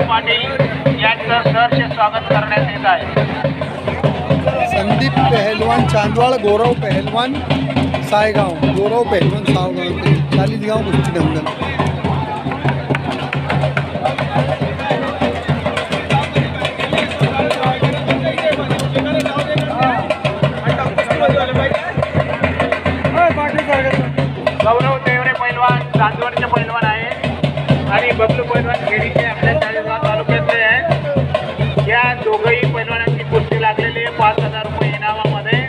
पाटील यांचं सहर्ष स्वागत करण्यात येत आहे. संदीप पहलवान चांदवाड़ गौरव पहलवान सायगांव. गौरव पहलवान सावगांव. कुश्ती दंगल गौरव देवरे पैलवान चांदवडचे पैलवान आहे आणि बबलू पैलवान खेडीचे आपल्या चाळीसगाव तालुक्यातले आहे या दोघंही पैलवानांची कुस्ती लागलेली आहे पाच हजार रुपये इनामामध्ये.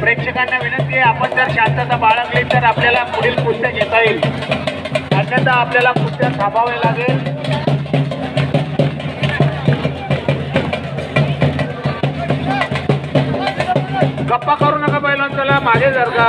प्रेक्षकांना विनंती आहे आपण जर शांतता बाळगली तर आपल्याला पुढील कुस्त्या घेता येईल. अन्यथा आपल्याला कुस्त्या थांबावे लागेल. गप्पा करू नका पहिला चला मागे जर का.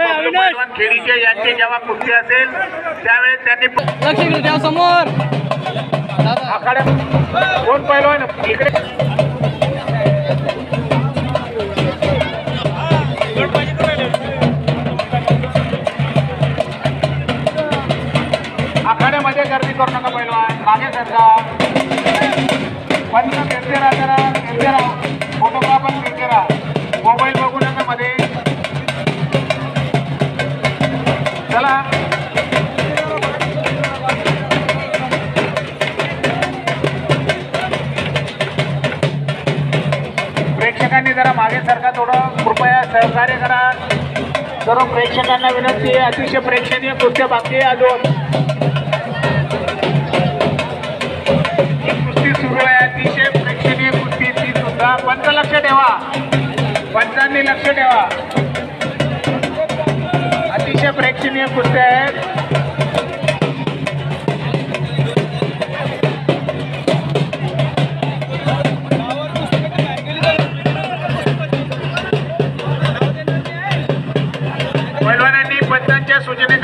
आणि खेडीचे यांची जेव्हा कुस्ती असेल त्यावेळेस त्यांनी लक्ष समोर! कोण पैलवान? इकडे. आखाड्यामध्ये गर्दी करू नका पैलवान. मागे सरका. पंच फिरते राहा जरा फिरते राहा सहकार्य करा सर्व प्रेक्षकांना विनंती आहे अतिशय प्रेक्षणीय कुस्त्या बाकी आहे अजून. ही कुस्ती सुरू आहे अतिशय प्रेक्षणीय कुस्ती ती सुद्धा. पंच लक्ष ठेवा. पंचांनी लक्ष ठेवा. अतिशय प्रेक्षणीय कुस्त्या आहेत.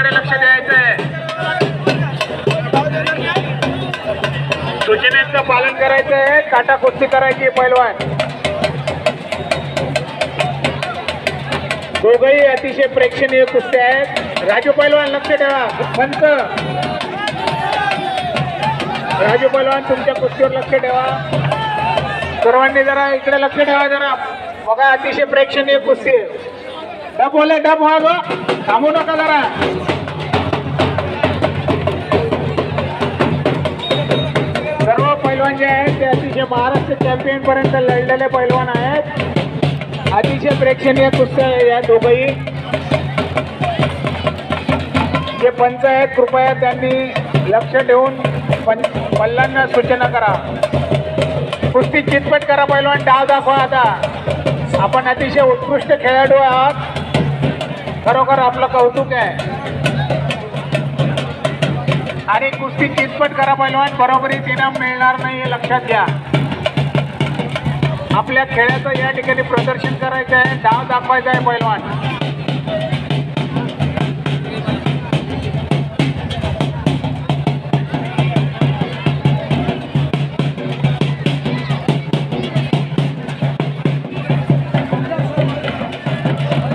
सूचनेकडे लक्ष द्यायचं आहे सूचनेचं पालन करायचं आहे काटा कुस्ती करायची पैलवान. दोघही अतिशय प्रेक्षणीय कुस्त्या आहेत. राजू पैलवान लक्ष ठेवा. पंत. राजू पैलवान तुमच्या कुस्तीवर लक्ष ठेवा. सर्वांनी जरा इकडे लक्ष ठेवा जरा. बघा अतिशय प्रेक्षणीय कुस्ती. आहे. डब बोला डब व्हा थांबू नका जरा. सर्व पैलवान जे आहेत ते अतिशय महाराष्ट्र चॅम्पियन पर्यंत लढलेले पैलवान आहेत. अतिशय प्रेक्षणीय कुस्त्या आहे या दोघही. जे पंच आहेत कृपया त्यांनी लक्ष ठेवून पं मल्लांना सूचना करा. कुस्ती चितपट करा पैलवान. डाव दाखवा आता. आपण अतिशय उत्कृष्ट खेळाडू आहात. खरोखर आपलं कौतुक आहे. आणि कुस्ती चितपट करा पैलवान. बरोबरीत इनाम मिळणार नाही हे लक्षात घ्या. आपल्या खेळाचं या ठिकाणी प्रदर्शन करायचं आहे डाव दाखवायचा आहे पैलवान.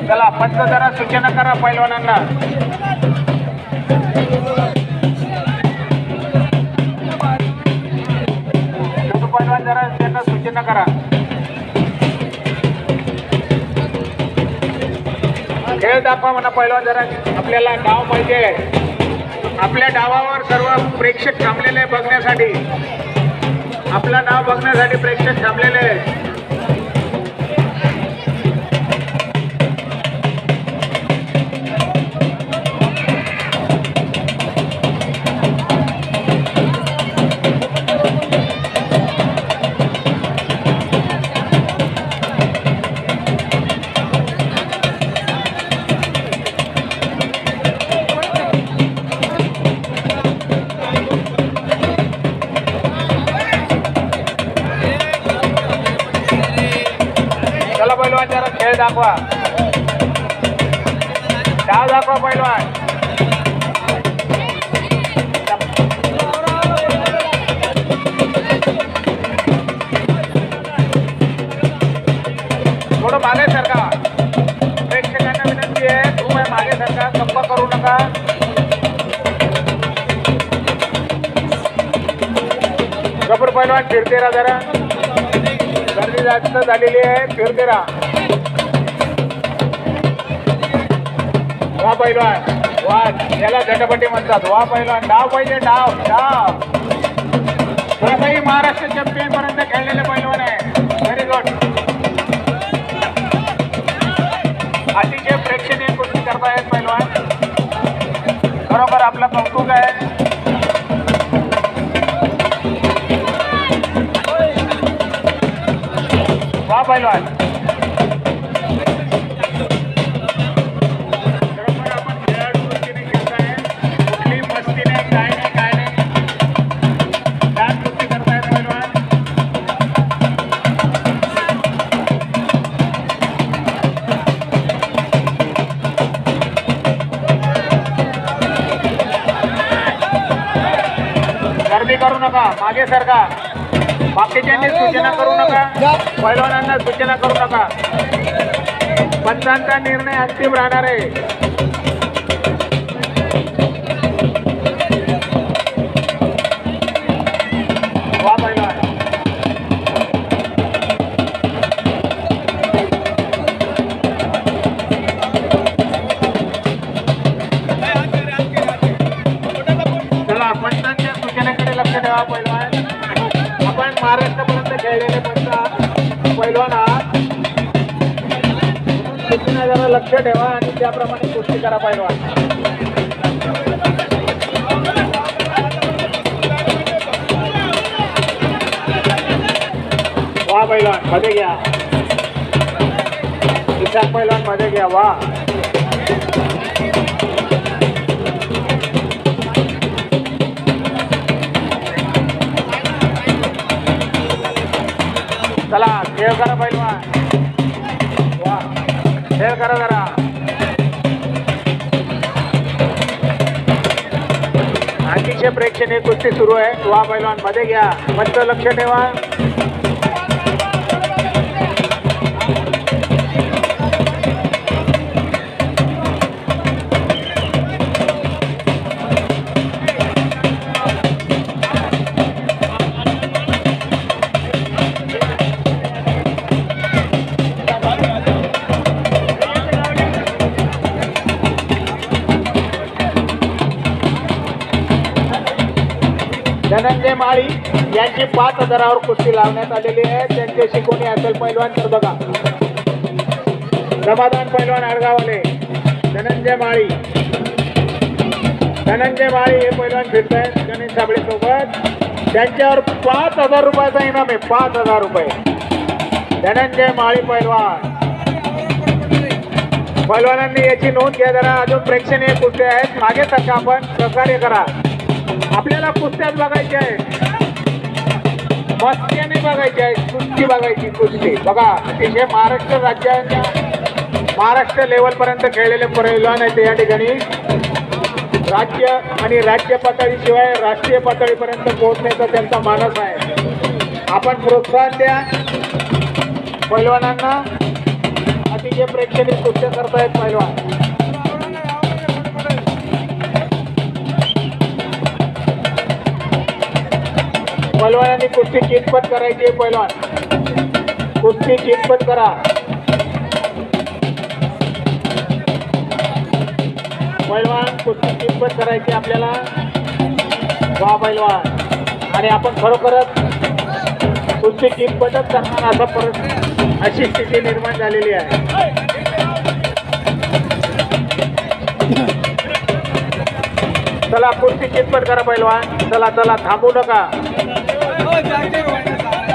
चला पंच जरा सूचना करा पैलवानांना. पैलवान जरा त्यांना सूचना करा. खेळ दाखवा म्हणा पैलवान जरा. आपल्याला डाव पाहिजे. आपल्या डावावर सर्व प्रेक्षक थांबलेले आहे बघण्यासाठी. आपलं नाव बघण्यासाठी प्रेक्षक थांबलेले दाखवा डाव दाखवा पैलवान थोडं मागे सरका प्रेक्षकांना विनंती आहे कृपया मागे सरका गप्पा करू नका. गबर पैलवान फिरते राहा जरा. गर्दी जास्त झालेली आहे फिरते राहा वा पैलवान. वा याला झटपटी म्हणतात. वा पैलवान डाव पाहिजे डाव डाव. दोघंही महाराष्ट्र चॅम्पियन पर्यंत खेळलेले पैलवान आहे. व्हेरी गुड अतिशय प्रेक्षणीय कृती करतायत पैलवान. खरोखर आपलं कौतुक आहे. वा पैलवान. मागे सरका बाकीच्यांनी सूचना करू नका. पैलवानांना सूचना करू नका. पंचांचा निर्णय अंतिम राहणार आहे. महाराष्ट्रापर्यंत खेळलेले पंच आहात. पैलवान आहात जरा लक्ष ठेवा आणि त्याप्रमाणे गोष्टी करा पैलवान. वा पैलवानमध्ये घ्या. इशाक पैलवानमध्ये घ्या. वा. चला करा पैलवान. वा. खेळ करा जरा. अतिशय प्रेक्षणीय कुस्ती सुरू आहे वा पैलवानमध्ये घ्या. मस्त लक्ष ठेवा. धनंजय माळी यांची पाच हजारावर कुस्ती लावण्यात आलेली आहे. त्यांच्याशी कोणी असेल पैलवान तर बघा. समाधान पैलवान आडगावले धनंजय माळी. धनंजय माळी हे पैलवान फिरत आहेत गणेश साबळे सोबत. त्यांच्यावर पाच हजार रुपयाचा इनाम आहे. पाच हजार रुपये. धनंजय माळी पैलवान. पैलवानांनी याची नोंद घ्या जरा. अजून प्रेक्षणीय कुस्त्या आहेत. मागे सरका आपण सहकार्य करा. आपल्याला कुस्त्यात बघायचे आहे. मस्त्याने बघायची आहे. कुस्ती बघायची कुस्ती. बघा अतिशय महाराष्ट्र राज्याच्या महाराष्ट्र लेवलपर्यंत खेळलेले पैलवान आहेत या ठिकाणी. राज्य आणि राज्य पातळीशिवाय राष्ट्रीय पातळीपर्यंत पोहोचण्याचा त्यांचा मानस आहे. आपण प्रोत्साहन द्या. पैलवानांना अतिशय प्रेक्षणीय कुस्त्या करतायत पैलवान. पैलवानांनी कुस्ती चितपट करायची आहे पैलवान कुस्ती चितपट करा. पैलवान कुस्ती चितपट करायची आपल्याला. वा पैलवान आणि आपण खरोखरच कुस्ती चितपटच करणार असा परत अशी स्थिती निर्माण झालेली आहे. चला कुस्ती चितपट करा पहिलवान चला चला थांबू नका.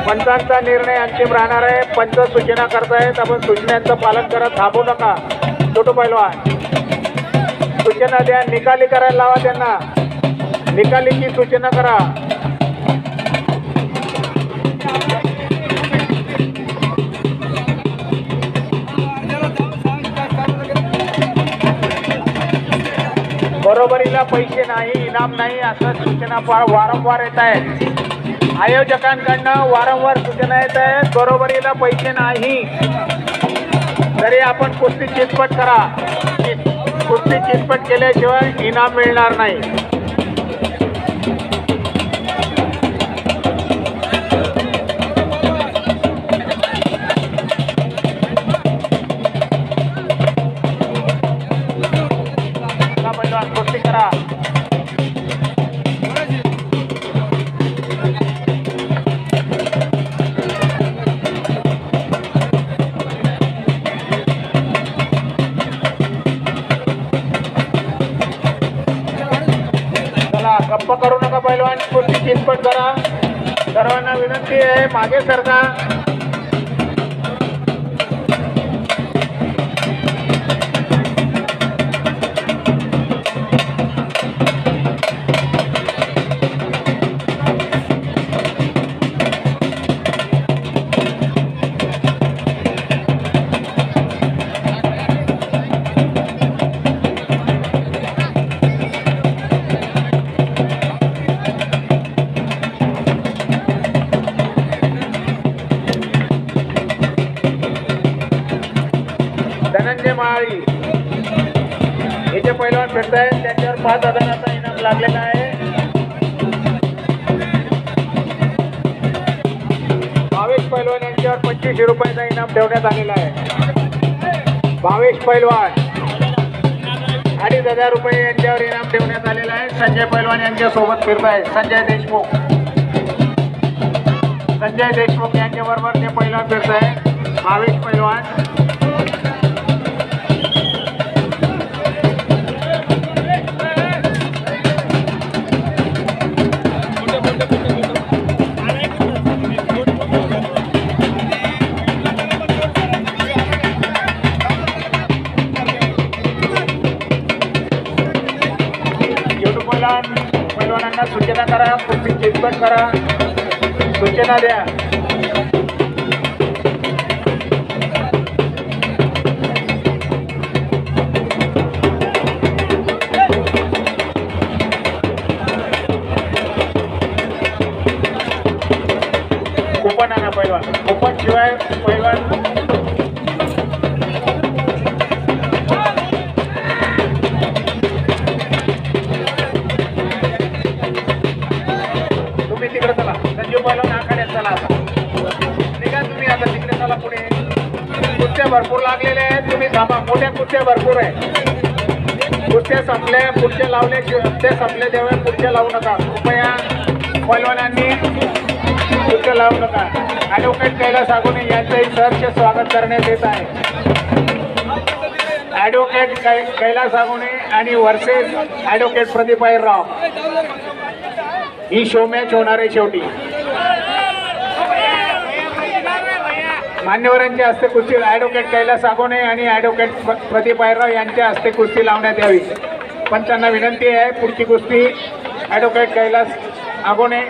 पंचांचा निर्णय अंतिम राहणार आहे. पंच सूचना करतायत. आपण सूचनांचं पालन करत थांबू नका. छोटू पहिलवान सूचना द्या. निकाली करायला लावा त्यांना. निकालीची सूचना करा. बरोबरीला पैसे नाही इनाम नाही असं सूचना वारंवार येत आहेत आयोजकांकडनं वारंवार सूचना येत आहेत बरोबरीला पैसे नाही. तरी आपण कुस्ती चितपट करा. कुस्ती चितपट केल्याशिवाय इनाम मिळणार नाही. सर्वांना विनंती आहे मागे सरका. हे जे पैलवान फिरत आहेत त्यांच्यावर पाच हजाराचा इनाम लागलेला आहे. भावेश पैलवान यांच्यावर पंचवीसशे रुपयाचा इनाम ठेवण्यात आलेला आहे. भावेश पैलवान अडीच हजार रुपये यांच्यावर इनाम ठेवण्यात आलेला आहे. संजय पैलवान यांच्या सोबत फिरत आहे संजय देशमुख. संजय देशमुख यांच्या बरोबर ते पैलवान फिरत आहे भावेश पैलवान करा कुस्ती चितपट करा. सूचना द्या. कुपन आणा पैलवान कुपन शिवाय पैलवान भरपूर लागलेले आहेत. तुम्ही थांबा मोठ्या कुस्त्या भरपूर आहे. कुस्त्या संपल्या पुढच्या लावल्या ते संपले तेव्हा पुढच्या लावू नका. कृपया पैलवानांनी कुस्त्या लावू नका. ॲडव्होकेट कैलास आगोने यांचंही सहर्ष स्वागत करण्यात येत आहे. ॲडव्होकेट कै कैलास आणि वर्सेस ॲडव्होकेट प्रदीप राव. ही शो मॅच होणार आहे शेवटी. मान्यवरांच्या हस्ते कुस्ती ॲडव्होकेट कैलास सागोने आणि ॲडव्होकेट प्रदीप आयराव यांच्या हस्ते कुस्ती लावण्यात यावी. पण त्यांना विनंती आहे पुढची कुस्ती ॲडव्होकेट कैलास आगोने